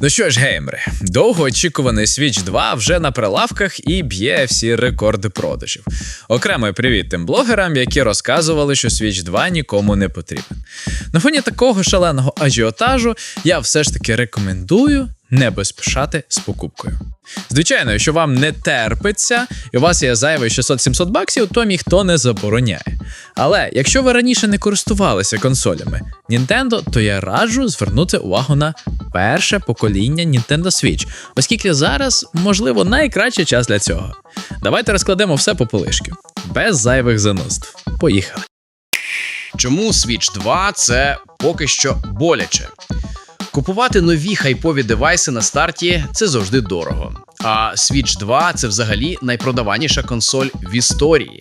Ну що ж, геймери, довгоочікуваний Switch 2 вже на прилавках і б'є всі рекорди продажів. Окремий привіт тим блогерам, які розказували, що Switch 2 нікому не потрібен. На фоні такого шаленого ажіотажу я все ж таки рекомендую не поспішати з покупкою. Звичайно, якщо вам не терпиться і у вас є зайвий 600-700 баксів, то ніхто не забороняє. Але якщо ви раніше не користувалися консолями Nintendo, то я раджу звернути увагу на перше покоління Nintendo Switch, оскільки зараз, можливо, найкращий час для цього. Давайте розкладемо все по полишки, без зайвих занудств. Поїхали. Чому Switch 2 це поки що боляче? Купувати нові хайпові девайси на старті це завжди дорого. А Switch 2 це взагалі найпродаваніша консоль в історії.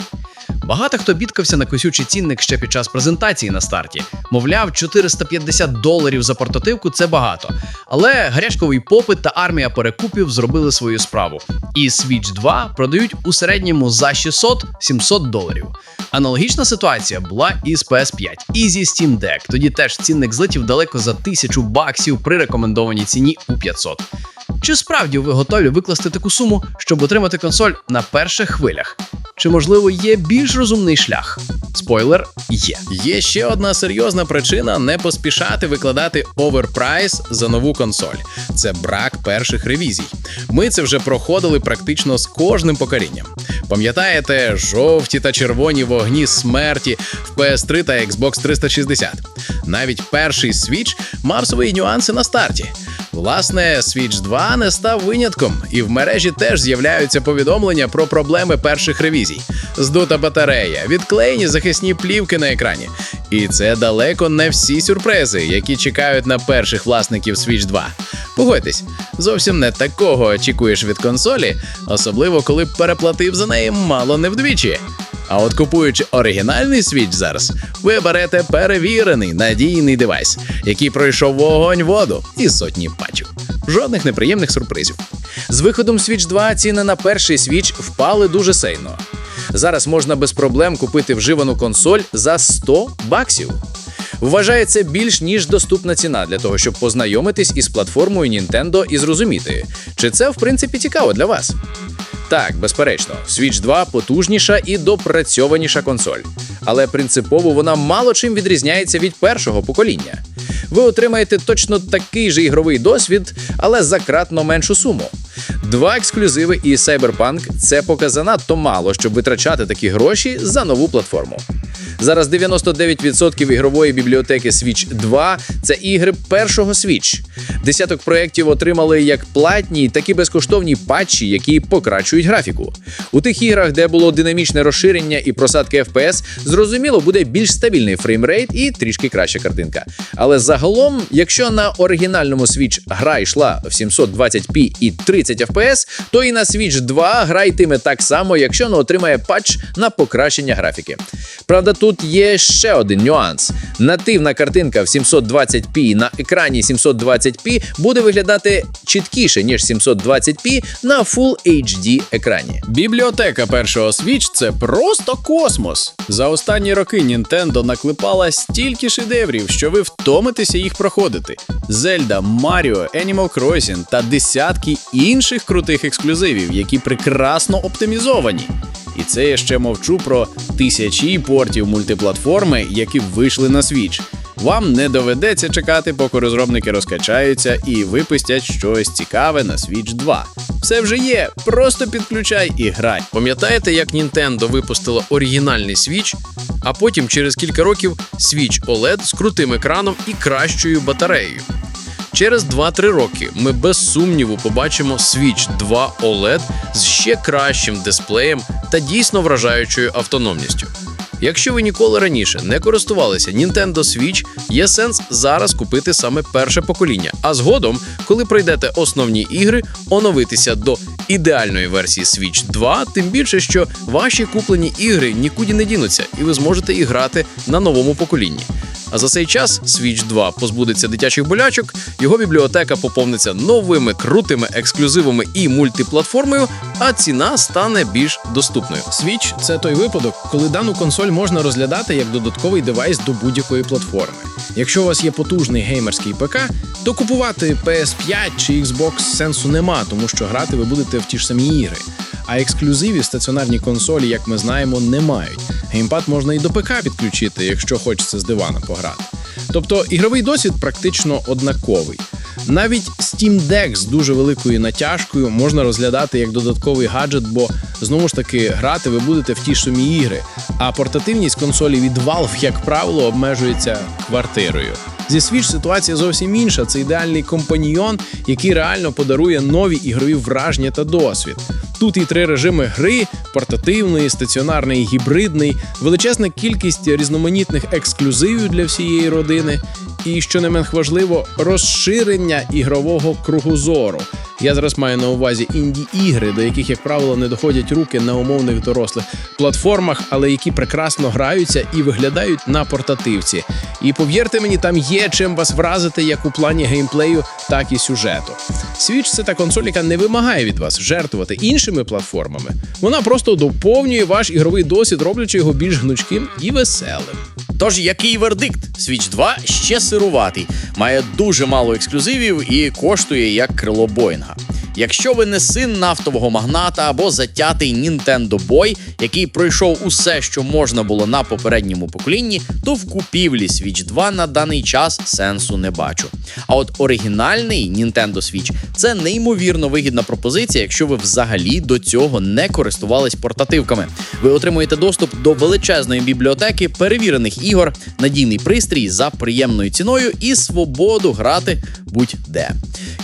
Багато хто бідкався на косючий цінник ще під час презентації на старті. Мовляв, 450 доларів за портативку це багато. Але гарячковий попит та армія перекупів зробили свою справу. І Switch 2 продають у середньому за 600-700 доларів. Аналогічна ситуація була і з PS5, і зі Steam Deck. Тоді теж цінник злетів далеко за 1000 баксів при рекомендованій ціні у 500. Чи справді ви готові викласти таку суму, щоб отримати консоль на перших хвилях? Чи можливо є більш розумний шлях? Спойлер є. Є ще одна серйозна причина не поспішати викладати оверпрайс за нову консоль. Це брак перших ревізій. Ми це вже проходили практично з кожним поколінням. Пам'ятаєте жовті та червоні вогні смерті в PS3 та Xbox 360? Навіть перший Switch мав свої нюанси на старті. Власне, Switch 2 не став винятком, і в мережі теж з'являються повідомлення про проблеми перших ревізій. Здута батарея, відклеєні захисні плівки на екрані. І це далеко не всі сюрпризи, які чекають на перших власників Switch 2. Погодьтесь, зовсім не такого очікуєш від консолі, особливо коли переплатив за неї мало не вдвічі. А от купуючи оригінальний свіч зараз, ви берете перевірений надійний девайс, який пройшов вогонь воду і сотні патчів. Жодних неприємних сюрпризів. З виходом Switch 2 ціни на перший Switch впали дуже сильно. Зараз можна без проблем купити вживану консоль за 100 баксів. Вважається більш ніж доступна ціна для того, щоб познайомитись із платформою Nintendo і зрозуміти, чи це в принципі цікаво для вас. Так, безперечно, Switch 2 потужніша і допрацьованіша консоль, але принципово вона мало чим відрізняється від першого покоління. Ви отримаєте точно такий же ігровий досвід, але за кратно меншу суму. Два ексклюзиви і Cyberpunk – це поки занадто мало, щоб витрачати такі гроші за нову платформу. Зараз 99% ігрової бібліотеки Switch 2 це ігри першого Switch. Десяток проєктів отримали як платні, так і безкоштовні патчі, які покращують графіку. У тих іграх, де було динамічне розширення і просадки FPS, зрозуміло, буде більш стабільний фреймрейт і трішки краща картинка. Але загалом, якщо на оригінальному Switch гра йшла в 720p і 30 FPS, то і на Switch 2 гра йтиме так само, якщо не отримає патч на покращення графіки. Правда, тут є ще один нюанс: нативна картинка в 720p на екрані 720p буде виглядати чіткіше, ніж 720p на Full HD екрані. Бібліотека першого Switch – це просто космос. За останні роки Nintendo наклепала стільки шедеврів, що ви втомитеся їх проходити: Zelda, Mario, Animal Crossing та десятки інших крутих ексклюзивів, які прекрасно оптимізовані. І це я ще мовчу про тисячі портів мультиплатформи, які вийшли на Switch. Вам не доведеться чекати, поки розробники розкачаються і випустять щось цікаве на Switch 2. Все вже є, просто підключай і грай. Пам'ятаєте, як Nintendo випустила оригінальний Switch, а потім через кілька років Switch OLED з крутим екраном і кращою батареєю? Через 2-3 роки ми без сумніву побачимо Switch 2 OLED з ще кращим дисплеєм та дійсно вражаючою автономністю. Якщо ви ніколи раніше не користувалися Nintendo Switch, є сенс зараз купити саме перше покоління, а згодом, коли пройдете основні ігри, оновитися до ідеальної версії Switch 2, тим більше, що ваші куплені ігри нікуди не дінуться, і ви зможете і грати на новому поколінні. А за цей час Switch 2 позбудеться дитячих болячок, його бібліотека поповниться новими крутими ексклюзивами і мультиплатформою, а ціна стане більш доступною. Switch – це той випадок, коли дану консоль можна розглядати як додатковий девайс до будь-якої платформи. Якщо у вас є потужний геймерський ПК, то купувати PS5 чи Xbox сенсу нема, тому що грати ви будете в ті ж самі ігри. А ексклюзиві стаціонарні консолі, як ми знаємо, не мають. Геймпад можна і до ПК підключити, якщо хочеться з дивана пограти. Тобто ігровий досвід практично однаковий. Навіть Steam Deck з дуже великою натяжкою можна розглядати як додатковий гаджет, бо знову ж таки грати ви будете в ті ж самі ігри. А портативність консолі від Valve, як правило, обмежується квартирою. Зі Switch ситуація зовсім інша. Це ідеальний компаньйон, який реально подарує нові ігрові враження та досвід. Тут і три режими гри: портативний, стаціонарний, гібридний, величезна кількість різноманітних ексклюзивів для всієї родини. І що не менш важливо, розширення ігрового кругозору. Я зараз маю на увазі інді-ігри, до яких, як правило, не доходять руки на умовних дорослих платформах, але які прекрасно граються і виглядають на портативці. І повірте мені, там є чим вас вразити як у плані геймплею, так і сюжету. Switch – це та консоль, яка не вимагає від вас жертвувати іншими платформами. Вона просто доповнює ваш ігровий досвід, роблячи його більш гнучким і веселим. Тож який вердикт? Switch 2 ще сируватий, має дуже мало ексклюзивів і коштує як крило Боїнга. Якщо ви не син нафтового магната або затятий Nintendo Boy, який пройшов усе, що можна було на попередньому поколінні, то в купівлі Switch 2 на даний час сенсу не бачу. А от оригінальний Nintendo Switch це неймовірно вигідна пропозиція, якщо ви взагалі до цього не користувались портативками. Ви отримуєте доступ до величезної бібліотеки перевірених ігор, надійний пристрій за приємною ціною і свободу грати будь-де.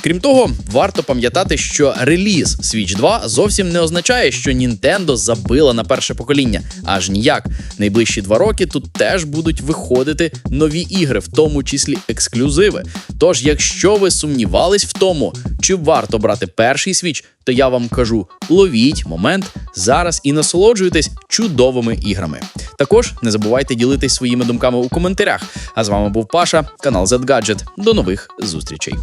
Крім того, варто пам'ятати, що реліз Switch 2 зовсім не означає, що Nintendo забила на перше покоління. Аж ніяк. Найближчі два роки тут теж будуть виходити нові ігри, в тому числі ексклюзиви. Тож, якщо ви сумнівались в тому, чи варто брати перший Switch, то я вам кажу: ловіть момент зараз і насолоджуйтесь чудовими іграми. Також не забувайте ділитись своїми думками у коментарях. А з вами був Паша, канал ZGadget. До нових зустрічей.